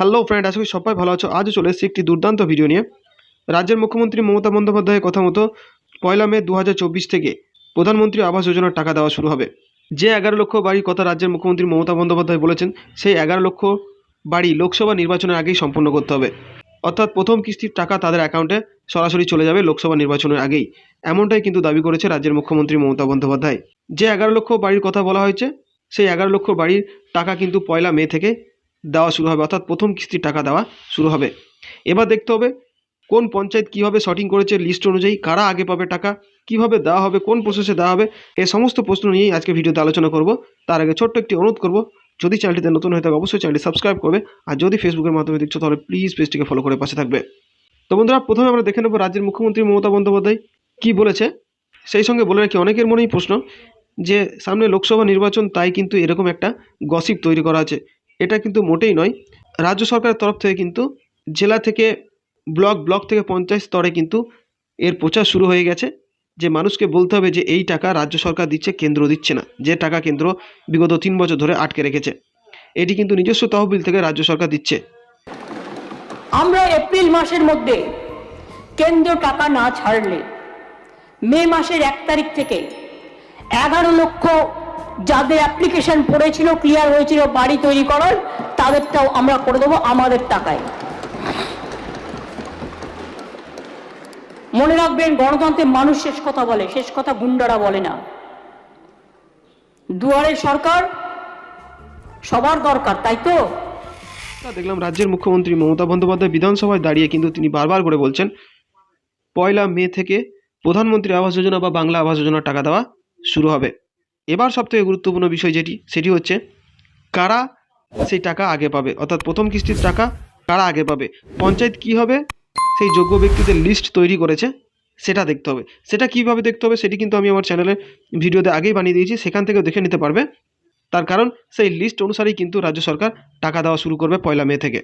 Hello friend আশা করি সবাই ভালো আছো। আজও চলে এসেছি একটি দুর্দান্ত ভিডিও নিয়ে। রাজ্যের মুখ্যমন্ত্রী মমতা বন্দ্যোপাধ্যায়ের কথা মতো পয়লা মে দু হাজার চব্বিশ থেকে প্রধানমন্ত্রী আবাস যোজনার টাকা দেওয়া শুরু হবে। যে এগারো লক্ষ বাড়ির কথা রাজ্যের মুখ্যমন্ত্রী মমতা বন্দ্যোপাধ্যায় বলেছেন, সেই এগারো লক্ষ বাড়ি লোকসভা নির্বাচনের আগেই সম্পন্ন করতে হবে। অর্থাৎ প্রথম কিস্তির টাকা তাদের অ্যাকাউন্টে সরাসরি চলে যাবে লোকসভা নির্বাচনের আগেই। এমনটাই কিন্তু দাবি করেছে রাজ্যের মুখ্যমন্ত্রী মমতা বন্দ্যোপাধ্যায়। যে এগারো লক্ষ বাড়ির কথা বলা হয়েছে, সেই এগারো লক্ষ বাড়ির টাকা কিন্তু পয়লা মে থেকে দেওয়া শুরু হবে, অর্থাৎ প্রথম কিস্তির টাকা দেওয়া শুরু হবে। এবার দেখতে হবে কোন পঞ্চায়েত কীভাবে শর্টিং করেছে লিস্ট অনুযায়ী, কারা আগে পাবে টাকা, কীভাবে দেওয়া হবে, কোন প্রসেসে দেওয়া হবে, এই সমস্ত প্রশ্ন নিয়েই আজকে ভিডিওতে আলোচনা করব। তার আগে ছোট্ট একটি অনুরোধ করব, যদি চ্যানেলটিতে নতুন হয়ে থাকে অবশ্যই চ্যানেলটি সাবস্ক্রাইব করবে, আর যদি ফেসবুকের মাধ্যমে দেখছ তাহলে প্লিজ পেজটিকে ফলো করে পাশে থাকবে। তো বন্ধুরা, প্রথমে আমরা দেখে নেব রাজ্যের মুখ্যমন্ত্রী মমতা বন্দ্যোপাধ্যায় কী বলেছে। সেই সঙ্গে বলে রাখি, অনেকের মনেই প্রশ্ন যে, সামনে লোকসভা নির্বাচন, তাই কিন্তু এরকম একটা গসিপ তৈরি করা আছে। এটা কিন্তু মোটেই নয়। রাজ্য সরকারের তরফ থেকে কিন্তু জেলা থেকে ব্লক ব্লক থেকে পঞ্চায়েত স্তরে কিন্তু এর প্রচার শুরু হয়ে গেছে। যে মানুষকে বলতে হবে যে, এই টাকা রাজ্য সরকার দিচ্ছে, কেন্দ্র দিচ্ছে না। যে টাকা কেন্দ্র বিগত তিন বছর ধরে আটকে রেখেছে, এটি কিন্তু নিজস্ব তহবিল থেকে রাজ্য সরকার দিচ্ছে। আমরা এপ্রিল মাসের মধ্যে কেন্দ্র টাকা না ছাড়লে মে মাসের এক তারিখ থেকে এগারো লক্ষ যাদের অ্যাপ্লিকেশন পড়েছিল ক্লিয়ার হয়েছিল, বাড়ি তৈরি করার, তাদেরটাও আমরা করে দেবো আমাদের টাকায়। মনে রাখবেন, গণতন্ত্রে মানুষ শেষ কথা বলে, শেষ কথা গুন্ডারা বলে না। দুয়ারে সরকার সবার দরকার, তাই তো? দেখলাম রাজ্যের মুখ্যমন্ত্রী মমতা বন্দ্যোপাধ্যায় বিধানসভায় দাঁড়িয়ে কিন্তু তিনি বারবার করে বলছেন, পয়লা মে থেকে প্রধানমন্ত্রী আবাস যোজনা বা বাংলা আবাস যোজনার টাকা দেওয়া শুরু হবে। এবার সবথেকে গুরুত্বপূর্ণ বিষয় যেটি, সেটি হচ্ছে কারা সেই টাকা আগে পাবে? অর্থাৎ প্রথম কিস্তির টাকা কারা আগে পাবে? পঞ্চায়েত কি হবে? সেই যোগ্য ব্যক্তিদের লিস্ট তৈরি করেছে, সেটা দেখতে হবে। সেটা কীভাবে দেখতে হবে, সেটি কিন্তু আমি আমার চ্যানেলে ভিডিওতে আগেই বানিয়ে দিয়েছি, সেখান থেকেও দেখে নিতে পারবে। তার কারণ সেই লিস্ট অনুসারেই কিন্তু রাজ্য সরকার টাকা দেওয়া শুরু করবে পয়লা মে থেকে।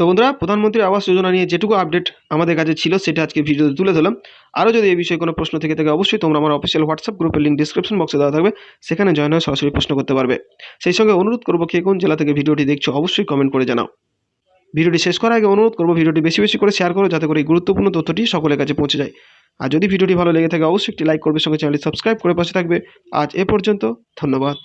তো বন্ধুরা, প্রধানমন্ত্রী আবাস যোজনা নিয়ে যেটুকু আপডেট আমাদের কাছে ছিল, সেটা আজকে ভিডিওতে তুলে ধরলাম। আরও যদি এই বিষয়ে কোনো প্রশ্ন থেকে থাকে, অবশ্যই তোমরা আমার অফিসিয়াল হোয়াটসঅ্যাপ গ্রুপের লিঙ্ক ডিসক্রিপশন বক্সে দেওয়া থাকবে, সেখানে জয়েন হয়ে সরাসরি প্রশ্ন করতে পারবে। সেই সঙ্গে অনুরোধ করব, কে কোন জেলা থেকে ভিডিওটি দেখছ, অবশ্যই কমেন্ট করে জানাও। ভিডিওটি শেষ করার আগে অনুরোধ করব, ভিডিওটি বেশি বেশি করে শেয়ার করো, যাতে করে এই গুরুত্বপূর্ণ তথ্যটি সকলের কাছে পৌঁছে যায়। আর যদি ভিডিওটি ভালো লেগে থাকে, অবশ্যই একটি লাইক করবে, সঙ্গে চ্যানেলটি সাবস্ক্রাইব করে পাশে থাকবে। আজ এ পর্যন্ত, ধন্যবাদ।